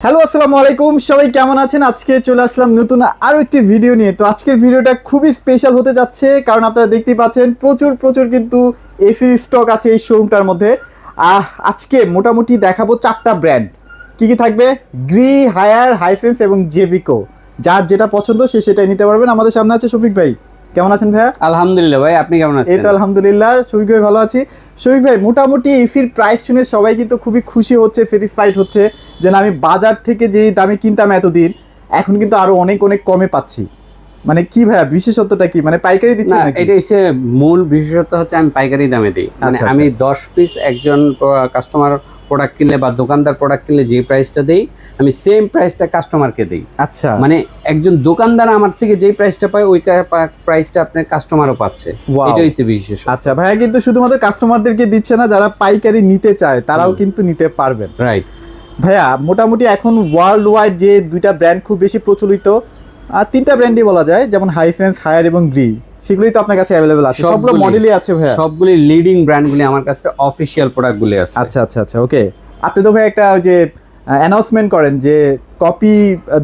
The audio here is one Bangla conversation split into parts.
হ্যালো আসসালামু আলাইকুম। সবাই কেমন আছেন? আজকে চলে আসলাম নতুন আরও একটি ভিডিও নিয়ে। তো আজকের ভিডিওটা খুবই স্পেশাল হতে যাচ্ছে কারণ আপনারা দেখতেই পাচ্ছেন প্রচুর প্রচুর কিন্তু এসির স্টক আছে এই শোরুমটার মধ্যে। আহ, আজকে মোটামুটি দেখাবো চারটা ব্র্যান্ড কি কি থাকবে? গ্রি হায়ার হাইসেন্স এবং জেভিকো যার যেটা পছন্দ সে সেটাই নিতে পারবেন। আমাদের সামনে আছে শফিক ভাই। কেমন আছেন ভাইয়া? আলহামদুলিল্লাহ ভাই আপনি কেমন আছেন? এই তো আলহামদুলিল্লাহ শফিক ভাই ভালো আছি। শফিক ভাই মোটামুটি এসির প্রাইস শুনে সবাই কিন্তু খুবই খুশি হচ্ছে স্যাটিসফাইড হচ্ছে। যে না আমি বাজার থেকে যে দামে কিনতাম এতদিন এখন কিন্তু আরও অনেক অনেক কমে পাচ্ছি। মানে কি ভাইয়া বিশেষত্বটা কি? মানে পাইকারি দিচ্ছে না নাকি? এটা হচ্ছে মূল বিশেষত্ব হচ্ছে আমি পাইকারি দামে দিই। মানে আচ্ছা, আমি দশ পিস একজন কাস্টমার প্রোডাক্ট কিনলে বা দোকানদার প্রোডাক্ট কিনলে যে প্রাইসটা দেই আমি সেম প্রাইসটা কাস্টমারকে দিই। আচ্ছা। মানে একজন দোকানদার আমার থেকে যেই প্রাইসটা পায় ওই প্রাইসটা আপনার কাস্টমারও পাচ্ছে। এটা হচ্ছে বিশেষ আচ্ছা ভাইয়া কিন্তু শুধুমাত্র কাস্টমারদেরকে দিচ্ছে না যারা পাইকারি নিতে চায় তারাও কিন্তু নিতে পারবেন। রাইট ভাইয়া মোটামুটি এখন ওয়ার্ল্ড ওয়াইড যে দুইটা ব্র্যান্ড খুব বেশি প্রচলিত আর তিনটা ব্র্যান্ডই বলা যায় যেমন হাইসেন্স হায়ার এবং গ্রি সেগুলোই তো আপনার কাছে অ্যাভেলেবেল আছে। সবগুলো মডেলই আছে ভাইয়া। সবগুলি লিডিং ব্র্যান্ডগুলি আমার কাছে অফিসিয়াল প্রোডাক্টগুলি আছে। আচ্ছা আচ্ছা আচ্ছা ওকে আপনি তো ভাই একটা ওই যে অ্যানাউন্সমেন্ট করেন যে কপি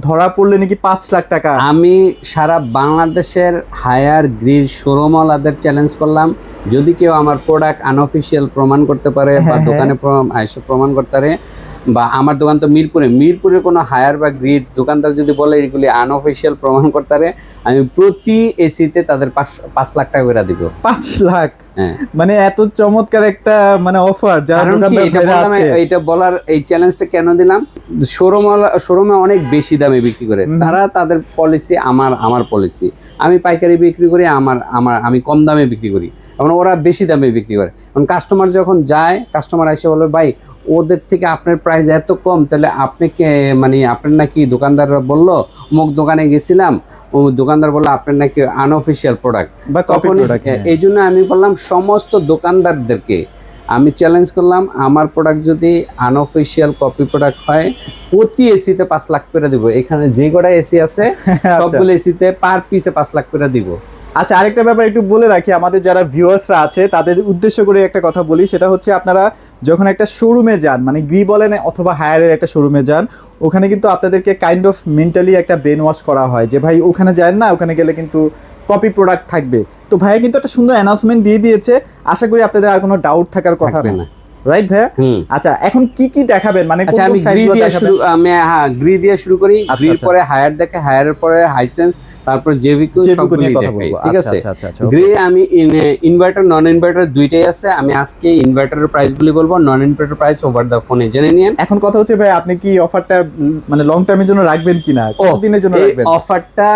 ধরা পড়লে নাকি পাঁচ লাখ টাকা। আমি সারা বাংলাদেশের হায়ার গ্রিড শোরুমওয়ালাদের চ্যালেঞ্জ করলাম। যদি কেউ আমার প্রোডাক্ট আনঅফিসিয়াল প্রমাণ করতে পারে বা হ্যাঁ, হ্যাঁ। দোকানে প্রমাণ- এসে প্রমাণ করতে পারে বা আমার দোকান তো মিরপুরে। মিরপুরে কোনো হায়ার বা গ্রিড দোকানদার যদি বলে এগুলি আনঅফিসিয়াল প্রমাণ করতে আমি প্রতি এসিতে তাদের পাঁচ পাঁচ লাখ টাকা করে দিব। পাঁচ লাখ? হ্যাঁ। মানে এত চমৎকার একটা মানে অফার এটা বলার এই চ্যালেঞ্জটা কেন দিলাম? শোরুম শোরুমে অনেক বেশি দামে বিক্রি করে। তারা তাদের পলিসি আমার আমার পলিসি আমি পাইকারি বিক্রি করি আমার আমার আমি কম দামে বিক্রি করি। এবং ওরা বেশি দামে বিক্রি করে। কারণ কাস্টমার যখন যায় কাস্টমার এসে বলবে ভাই ওদের থেকে আপনার প্রাইস এত কম তাহলে আপনি কে মানে আপনার নাকি দোকানদাররা বলল অমুক দোকানে গেছিলাম ও দোকানদার বলল আপনার নাকি আনঅফিসিয়াল প্রোডাক্ট তখন প্রোডাক্ট এই জন্য আমি বললাম সমস্ত দোকানদারদেরকে আমি চ্যালেঞ্জ করলাম আমার প্রোডাক্ট যদি আনঅফিসিয়াল কপি প্রোডাক্ট হয় প্রতি এসিতে পাঁচ লাখ করে দিব। এখানে যে কটা এসি আছে সবগুলো এসিতে পার পিসে পাঁচ লাখ করে দিব। আচ্ছা আরেকটা ব্যাপার একটু বলে রাখি আমাদের যারা ভিউয়ার্সরা আছে তাদের উদ্দেশ্য করে একটা কথা বলি সেটা হচ্ছে আপনারা যখন একটা শোরুমে যান মানে গ্রি বলেন অথবা হায়ারের একটা শোরুমে যান ওখানে কিন্তু আপনাদেরকে কাইন্ড অফ মেন্টালি একটা ব্রেন ওয়াশ করা হয় যে ভাই ওখানে যায় না ওখানে গেলে কিন্তু কপি প্রোডাক্ট থাকবে। তো ভাইয়া কিন্তু একটা সুন্দর অ্যানাউন্সমেন্ট দিয়ে দিয়েছে। আশা করি আপনাদের আর কোনো ডাউট থাকার কথা না। রাইট ভাইয়া? আচ্ছা এখন কি কি দেখাবেন? মানে আচ্ছা আমি গ্রি দিয়ে শুরু আমি হ্যাঁ গ্রি দিয়ে শুরু করি। আচ্ছা, গ্রির আচ্ছা। পরে হায়ার দেখে হায়ারের পরে হাইসেন্স তারপর জেভিকু সবগুলি দেখাই ঠিক আচ্ছা আছে. গ্রে আমি ইনভার্টার নন ইনভার্টার দুইটাই আছে। আমি আজকে ইনভার্টারের প্রাইসগুলি বলব non inverter price over the ফোনে জেনে নিন এখন কথা হচ্ছে ভাই আপনি কি অফারটা মানে লং টার্মের জন্য রাখবেন কিনা? কতদিনের জন্য রাখবেন? অফারটা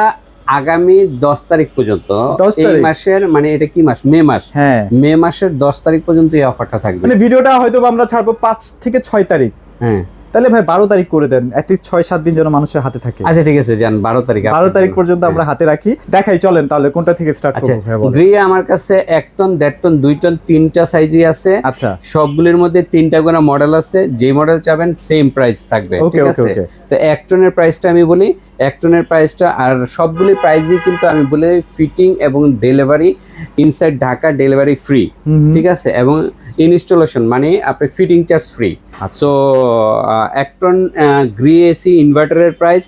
আগামী দশ তারিখ পর্যন্ত 10 এই মাসের মানে এটা কি মাস? মে মাস। হ্যাঁ। মে মাসের দশ তারিখ পর্যন্ত এই অফারটা থাকবে। মানে ভিডিওটা হয়তো আমরা ছাড়বো পাঁচ থেকে ছয় তারিখ। হ্যাঁ। তাহলে ভাই বারো তারিখ করে দেন অ্যাটলিস্ট ছয় সাত দিন যেন মানুষের হাতে থাকে। আচ্ছা ঠিক আছে যান বারো তারিখ বারো তারিখ পর্যন্ত আমরা হাতে রাখি। দেখাই চলেন তাহলে কোনটা থেকে স্টার্ট আচ্ছা করব ভাই গ্রে আমার কাছে এক টন দেড় টন দুই টন তিনটা সাইজই আছে। আচ্ছা। সবগুলির মধ্যে তিনটা করে মডেল আছে। যে মডেল চাবেন সেম প্রাইস থাকবে ঠিক আছে? তো এক টনের প্রাইসটা আমি বলি এক টনের প্রাইসটা আর সবগুলি প্রাইসই কিন্তু আমি বলি ফিটিং এবং delivery inside Dhaka delivery free ঠিক আছে? এবং ইনস্টলেশন মানে আপনি ফিটিং চার্জ ফ্রি আচ্ছা। সো এক ton Gree AC ইনভার্টারের price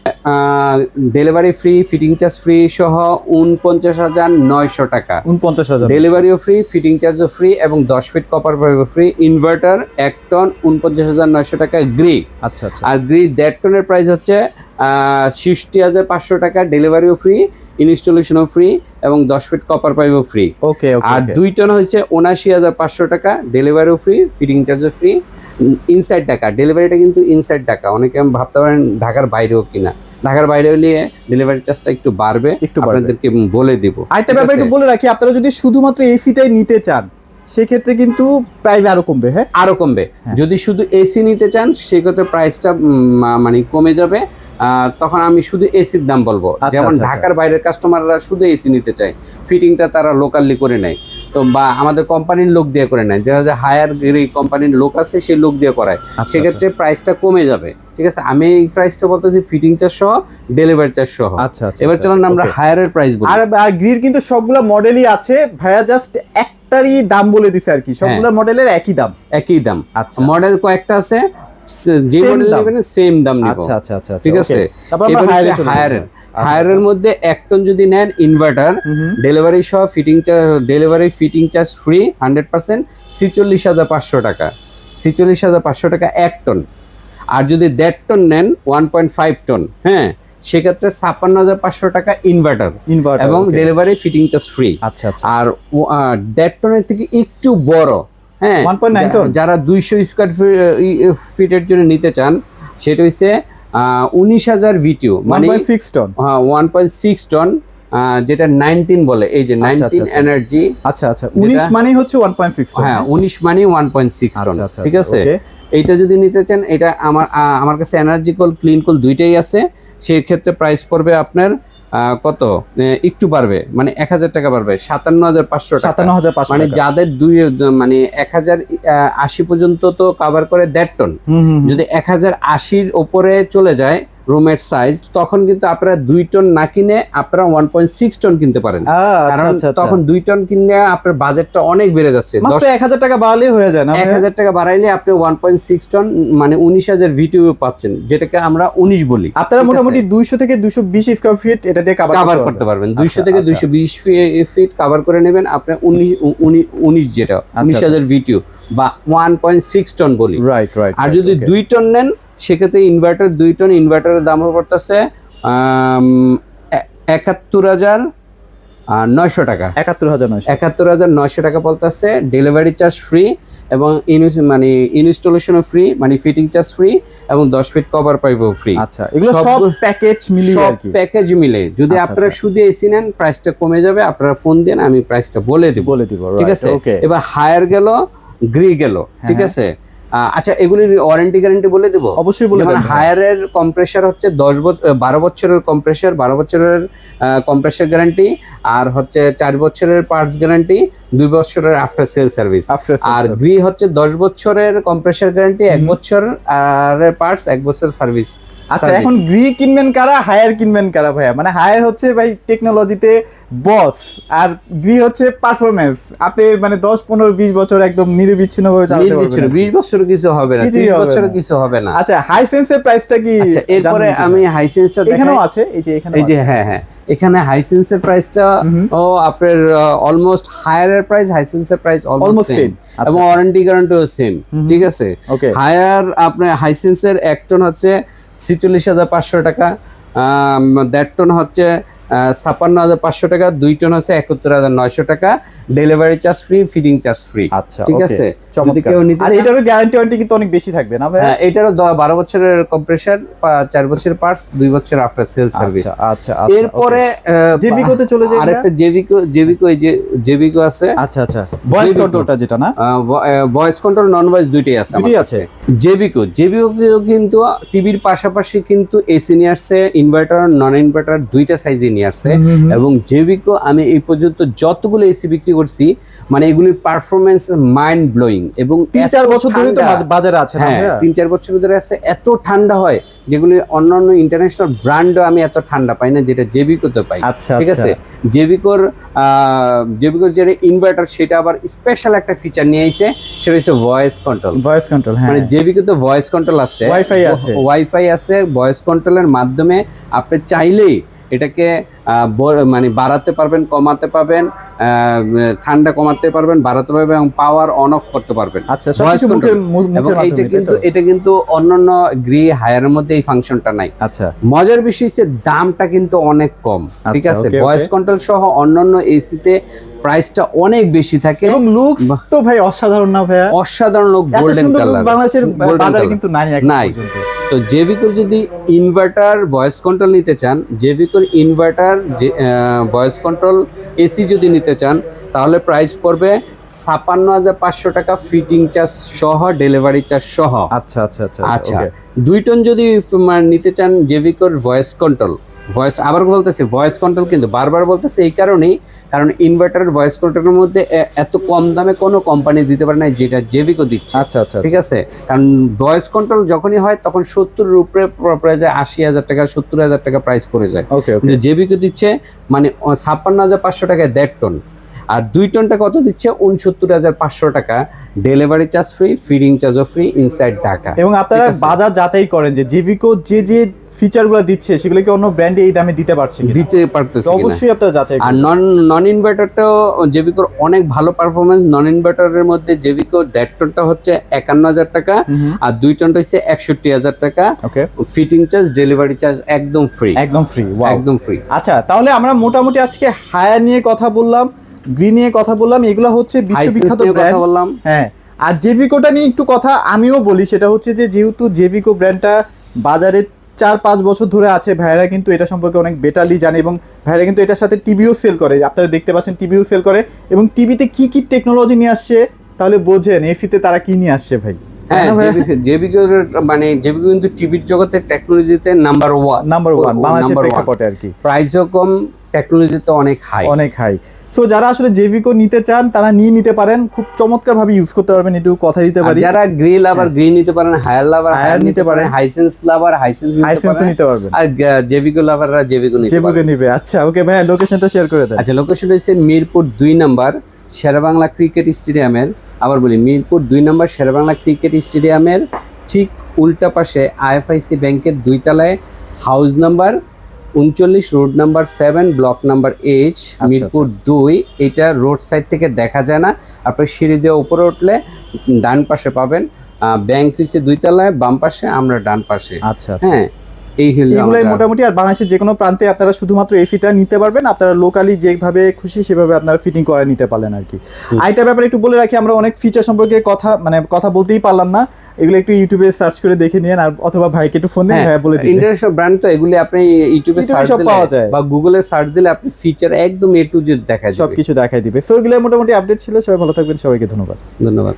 delivery free fitting charge free সহ উনপঞ্চাশ হাজার নয়শো টাকা। উনপঞ্চাশ হাজার ডেলিভারিও ফ্রি ফিটিং চার্জও ফ্রি এবং দশ ফিট কপার পাইপও ফ্রি ইনভার্টার এক টন উনপঞ্চাশ হাজার নয়শো টাকা গ্রি আচ্ছা আচ্ছা। আর গ্রি দেড় টনের প্রাইস হচ্ছে ষষ্টি হাজার পাঁচশো টাকা ডেলিভারিও ফ্রি ইনস্টলেশনও ফ্রি এবং দশ ফিট কপার পাইপও ফ্রি ওকে আর দুই টন হচ্ছে উনাশি হাজার পাঁচশো টাকা ডেলিভারিও ফ্রি ফিটিং চার্জও ফ্রি ইনসাইড টাকা ডেলিভারিটা কিন্তু ইনসাইড টাকা অনেকে ভাবতে পারেন ঢাকার বাইরেও কিনা। ঢাকার বাইরে হলে ডেলিভারি চার্জটা একটু বাড়বে। একটু আপনাদেরকে বলে দিব। আরেকটা ব্যাপার একটু বলে রাখি আপনারা যদি শুধুমাত্র এসিটাই নিতে চান সেক্ষেত্রে কিন্তু প্রাইস আরও কমবে হ্যাঁ? আরও কমবে। হ্যাঁ। যদি শুধু এসি নিতে চান সেক্ষেত্রে প্রাইসটা মানে কমে যাবে। তখন আমি শুধু এসির দাম বলব। আচ্ছা, যেমন আচ্ছা, ঢাকার বাইরের কাস্টমাররা শুধু এসি নিতে চায়। ফিটিংটা তারা লোকালি করে নেয়। তো বা আমাদের কোম্পানির লোক দিয়ে করে নেয়। যেটা হায়ার কোম্পানির লোক আছে সেই লোক দিয়ে করায়। আচ্ছা, সেক্ষেত্রে প্রাইসটা কমে যাবে। ঠিক আছে? আমি এই প্রাইসটা বলতেছি ফিটিং চার্জ সহ ডেলিভারি চার্জ সহ। আচ্ছা আচ্ছা এবার আচ্ছা, চলুন আমরা. হায়ারের প্রাইস বলি। আর আর গ্রির কিন্তু সবগুলা মডেলই আছে। ভাইয়া জাস্ট একটারই দাম বলে দিছে আর কি। সবগুলা মডেলের একই দাম। একই দাম। আচ্ছা। মডেল কয়েকটা আছে। যে মডেল নেবেন সেম দাম নিব আচ্ছা আচ্ছা আচ্ছা ঠিক আছে? তারপর আমরা এবার হায়ারে হায়ারের যাব। আচ্ছা, মধ্যে এক টন যদি নেন ইনভার্টার। ডেলিভারি সহ fitting charge delivery fitting charge free hundred percent ছিচল্লিশ হাজার পাঁচশো টাকা। ছিচল্লিশ হাজার পাঁচশো টাকা এক টন আর যদি দেড় টন নেন ওয়ান পয়েন্ট ফাইভ টন হ্যাঁ সেক্ষেত্রে ছাপ্পান্ন হাজার পাঁচশো টাকা ইনভার্টার Inverter, এবং ডেলিভারি ফিটিং চার্জ ফ্রি আচ্ছা আচ্ছা। আর দেড় টনের থেকে একটু বড় হ্যাঁ 1.9 যা- যারা দুইশো স্কোয়ার ফিটের জন্য নিতে চান সেটা হচ্ছে উনিশ হাজার ভিটিও মানে 1.6 ton one point six ton যেটা নাইনটিন বলে এই যে নাইনটিন আচ্ছা। এনার্জি আচ্ছা। আচ্ছা 19 মানেই হচ্ছে 1.6 টন হ্যাঁ উনিশ মানে ওয়ান পয়েন্ট সিক্স টন আচ্ছা, আচ্ছা, ঠিক আচ্ছা, আছে. এইটা যদি নিতে চান এটা আমার আমার কাছে এনার্জি কল ক্লিন কল দুইটাই আছে। সেই ক্ষেত্রে প্রাইস পড়বে আপনার কত? একটু বাড়বে মানে এক হাজার টাকা বাড়বে সাতান্ন হাজার পাঁচশো সাতান্ন হাজার পাঁচশো মানে যাদের দুই মানে এক হাজার আশি পর্যন্ত তো কাভার করে দেড় টন। যদি এক হাজার আশির ওপরে চলে যায় রুমের সাইজ তখন কিন্তু আপনারা দুই টন না কিনে আপনারা ওয়ান পয়েন্ট সিক্স টন কিনতে পারেন। আচ্ছা কারণ আচ্ছা। আচ্ছা তখন দুই টন কিনলে আপনার বাজেটটা অনেক বেড়ে যাচ্ছে। দশ মাত্র 1000 টাকা বাড়ালেই হয়ে যায় না এক হাজার টাকা বাড়াইলে আপনি ওয়ান পয়েন্ট সিক্স টন মানে উনিশ হাজার ভিটিও পাচ্ছেন যেটাকে আমরা উনিশ বলি। আপনারা মোটামুটি 200 থেকে 220 স্কয়ার ফিট এটা দিয়ে কভার করতে পারবেন। দুইশো আচ্ছা, থেকে আচ্ছা। দুইশো বিশ ফিট কাভার করে নেবেন আপনি উনিশ উনিশ যেটা উনিশ আচ্ছা। হাজার ভিটিও বা ওয়ান পয়েন্ট সিক্স টন বলি। রাইট রাইট আর যদি দুই টন নেন সেক্ষেত্রে ইনভার্টার দুই টন ইনভার্টারের দাম পড়তেছে একাত্তর হাজার নয়শো টাকা। 71900 একাত্তর হাজার নয়শো টাকা পড়তেছে ডেলিভারি চার্জ ফ্রি এবং মানে ইনস্টলেশনও ফ্রি মানে ফিটিং চার্জ ফ্রি এবং দশ ফিট কভার পাইবো ফ্রি আচ্ছা এগুলো সব- প্যাকেজ মিলিয়ে সব প্যাকেজ মিলে যদি আচ্ছা, আপনারা আচ্ছা। শুধু এসি নেন প্রাইসটা কমে যাবে আপনারা ফোন দেন আমি প্রাইসটা বলে দিব। বলে দিব ঠিক আছে? এবার হায়ার গেল গ্রি গেল ঠিক হ্যাঁ। আছে? আহ, আচ্ছা এগুলির ওয়ারেন্টি গ্যারান্টি বলে দিব? অবশ্যই বলে দেন ভাই। হায়ারের কম্প্রেসার হচ্ছে দশ বছর বারো বছরের কম্প্রেসার বারো বছরের কম্প্রেসার গ্যারান্টি আর হচ্ছে চার বছরের পার্টস গ্যারান্টি দুই বছরের আফটার সেল সার্ভিস আর। গ্রি হচ্ছে দশ বছরের কম্প্রেসার গ্যারান্টি এক বছর আর পার্টস এক বছর সার্ভিস আচ্ছা এখন গ্রি কিনবেন কারা হায়ার কিনবেন কারা ভাইয়া? মানে হায়ার হচ্ছে ভাই টেকনোলজিতে বস আর গ্রি হচ্ছে পারফরমেন্স আপনি মানে 10 15 20 বছর একদম নিরবিচ্ছিন্ন ভাবে চালাতে পারবেন বিশ বছর কিছু হবে না ত্রিশ বছর কিছু হবে না। আচ্ছা হাই সেন্সের প্রাইসটা কি আচ্ছা এরপরে আমি হাইসেন্সটা এখানেও আছে? এই যে এখানে এই যে হ্যাঁ হ্যাঁ। এখানে হাইসেন্সের প্রাইসটা ও আপনার অলমোস্ট হায়ারের প্রাইস হাইসেন্সের প্রাইস অলমোস্ট সেম। এবং ওয়ারেন্টি গ্যারান্টিও সেম ঠিক আছে? ওকে হায়ার আপনার হাইসেন্সের এক টন হচ্ছে ছিচল্লিশ হাজার পাঁচশো টাকা দেড় টন হচ্ছে ছাপ্পান্ন হাজার পাঁচশো টাকা দুই টন হচ্ছে একাত্তর হাজার নয়শো টাকা delivery charge free fitting charge free আচ্ছা ঠিক আছে? আর এটারও গ্যারান্টি ওয়ারেন্টি কিন্তু অনেক বেশি থাকবে না ভাই হ্যাঁ, এটারও দ- বারো বছরের কম্প্রেসার চার বছরের পার্টস দুই বছর আফটার সেল সার্ভিস আচ্ছা আচ্ছা আচ্ছা এরপরে জেভিকোতে চলে যাই আরেকটা জেভিকো জেভিকো এই যে জেভিকো আছে। আচ্ছা আচ্ছা। ভয়েস কন্ট্রোলটা যেটা না? ভয়েস কন্ট্রোল নন ভয়েস দুইটাই আছে দুইটাই আছে? জেভিকো জেভিকো কিন্তু টিভির পাশাপাশি কিন্তু এসি নিয়ে আসছে ইনভার্টার নন ইনভার্টার দুইটা সাইজে নিয়ে আসছে। এবং জেভিকো আমি এই পর্যন্ত যতগুলো এসি বিক্রি করছি মানে এগুলির পারফরমেন্স মাইন্ড ব্লোয়িং এবং তিন চার বছর ধরে তো বাজারে আছে না হ্যাঁ। তিন চার বছর ধরে আছে এত ঠান্ডা হয় যেগুলি অন্যান্য ইন্টারন্যাশনাল ব্র্যান্ডও আমি এত ঠান্ডা পাই না যেটা জেভিকোতে পাই। আচ্ছা ঠিক। আছে? জেভিকোর জেভিকোর যে ইনভার্টার সেটা আবার স্পেশাল একটা ফিচার নিয়ে আইছে সেটা হচ্ছে ভয়েস কন্ট্রোল ভয়েস কন্ট্রোল হ্যাঁ। মানে জেভিকো তো ভয়েস কন্ট্রোল আছে। Wi-Fi আছে। ওয়াইফাই আছে ভয়েস কন্ট্রোলের মাধ্যমে আপনি চাইলেই এটাকে মানে বাড়াতে পারবেন কমাতে পারবেন ঠান্ডা কমাতে পারবেন বাড়াতে পারবেন এবং পাওয়ার অন অফ করতে পারবেন। আচ্ছা এবং এইটা কিন্তু? এটা কিন্তু অন্যান্য গ্রি হায়ারের মধ্যে এই ফাংশনটা নাই। আচ্ছা। মজার বিষয় হচ্ছে দামটা কিন্তু অনেক কম ঠিক আচ্ছা, আছে? ভয়েস কন্ট্রোল সহ অন্যান্য এসিতে প্রাইসটা অনেক বেশি থাকে। এবং লুকস তো ভাই অসাধারণ না ভাইয়া? অসাধারণ লোক গোল্ডেন কালার বাংলাদেশের বাজারে কিন্তু নাই নাই। তো জেভিকোর যদি ইনভার্টার ভয়েস কন্ট্রোল নিতে চান জেভিকোর ইনভার্টার যে ভয়েস কন্ট্রোল এসি যদি নিতে চান তাহলে প্রাইস পড়বে ছাপান্ন হাজার পাঁচশো টাকা ফিটিং চার্জ সহ ডেলিভারি চার্জ সহ। আচ্ছা আচ্ছা আচ্ছা আচ্ছা দুই টন যদি নিতে চান জেভিকোর ভয়েস কন্ট্রোল ভয়েস আবার বলতেছি ভয়েস কন্ট্রোল কিন্তু বারবার বলতেছে এই কারণেই কারণ ইনভার্টারের ভয়েস কন্ট্রোলের মধ্যে এত কম দামে কোনো কোম্পানি দিতে পারে না যেটা জেভিকো দিচ্ছে। আচ্ছা আচ্ছা ঠিক আছে? কারণ ভয়েস কন্ট্রোল যখনই হয় তখন সত্তরের উপরে প- পড়ে যায় আশি হাজার টাকা সত্তর হাজার টাকা প্রাইস পড়ে যায়। ওকে কিন্তু জেবিকে দিচ্ছে মানে ছাপ্পান্ন হাজার পাঁচশো টাকায় দেড় টন আর দুই টনটা কত দিচ্ছে? উনসত্তর হাজার পাঁচশো টাকা। ডেলিভারি চার্জ ফ্রি ফিডিং চার্জও ফ্রি ইনসাইড ঢাকা এবং আপনারা বাজার যাচাই করেন যে জেভিকো যে যে ফিচারগুলো দিচ্ছে সেগুলো কি অন্য ব্র্যান্ডে এই দামে দিতে পারছে? দিতে পারতেছে অবশ্যই আপনারা যাচাই আর নন নন ইনভার্টারটাও জেভিকোর অনেক ভালো পারফরমেন্স নন ইনভার্টারের মধ্যে জেভিকো দেড় টনটা হচ্ছে একান্ন হাজার টাকা আর দুই টনটা হচ্ছে একষট্টি হাজার টাকা। Okay fitting charge delivery charge একদম ফ্রি একদম ফ্রি একদম ফ্রি আচ্ছা তাহলে আমরা মোটামুটি আজকে হায়ার নিয়ে কথা বললাম গ্রিন নিয়ে কথা বললাম এগুলো হচ্ছে বিশ্ববিখ্যাত ব্র্যান্ড বললাম। হ্যাঁ আর জেভিকোটা নিয়ে একটু কথা আমিও বলি সেটা হচ্ছে যে যেহেতু জেভিকো ব্র্যান্ডটা বাজারে চার পাঁচ বছর ধরে আছে। ভাইরা কিন্তু এটা সম্পর্কে অনেক বেটারলি জানে এবং ভাইরা কিন্তু এটার সাথে টিভিও সেল করে। আপনারা দেখতে পাচ্ছেন টিভিও সেল করে এবং টিভিতে কি কি টেকনোলজি নিয়ে আসছে তাহলে বোঝেন এসিতে তারা কি নিয়ে আসছে ভাই? হ্যাঁ তাই ভাইয়া? মানে জেবিকো কিন্তু টিভির জগতে টেকনোলজিতে নাম্বার ওয়ান নাম্বার ওয়ান ও- ও বাংলাদেশের প্রেক্ষাপটে আর কি। প্রাইসও কম টেকনোলজিতে অনেক হাই অনেক হাই তো যারা আসলে জেভিকো নিতে চান তারা নিয়ে নিতে পারেন। খুব চমৎকার ভাবে ইউজ করতে পারবেন একটু কথা দিতে পারি। যারা গ্রি লাভার গ্রি নিতে পারেন হায়ার লাভার হায়ার নিতে পারেন। হাইসেন্স লাভার হাইসেন্স নিতে পারবেন। আর জেভিকো লাভাররা জেবিকো নিতে জেভিকো নিবে। আচ্ছা ওকে ভাইয়া লোকেশনটা শেয়ার করে দেন। আচ্ছা লোকেশন হচ্ছে মিরপুর দুই নাম্বার শেরেবাংলা ক্রিকেট স্টেডিয়ামের আবার বলি মিরপুর দুই নাম্বার শেরেবাংলা ক্রিকেট স্টেডিয়ামের ঠিক উল্টা পাশে আইএফআইসি ব্যাংকের দুই তলায় হাউস নাম্বার উনচল্লিশ road number seven block number H Mirpur দুই। এটা রোড সাইড থেকে দেখা যায় না। আপনি সিঁড়ি দিয়ে উপরে উঠলে ডান পাশে পাবেন। ব্যাংক হচ্ছে দুই তলায় বাম পাশে আমরা ডান পাশে। আচ্ছা আচ্ছা। হ্যাঁ এই হিল এগুলাই মোটামুটি আর বাংলাদেশের যে কোনো প্রান্তে আপনারা শুধুমাত্র এসিটা নিতে পারবেন আপনারা লোকালি যেভাবে খুশি সেভাবে আপনারা ফিটিং করে নিতে পারলেন আর কি আইটা ব্যাপারে একটু বলে রাখি আমরা অনেক ফিচার সম্পর্কে কথা মানে কথা বলতেই পারলাম না। এগুলো একটু ইউটিউবে সার্চ করে দেখে নিন আর অথবা ভাইকে একটু ফোন দিন হ্যাঁ, ভাইয়া বলে দিন ইন্টারন্যাশনাল ব্র্যান্ড তো এগুলি আপনি ইউটিউবে সার্চ দিলে পাওয়া যায়। বা গুগলে সার্চ দিলে আপনি ফিচার একদম এ টু জেড দেখা যাবে সবকিছু দেখাই দিবে। সো এগুলো মোটামুটি আপডেট ছিল। সবাই ভালো থাকবেন। সবাইকে ধন্যবাদ। ধন্যবাদ।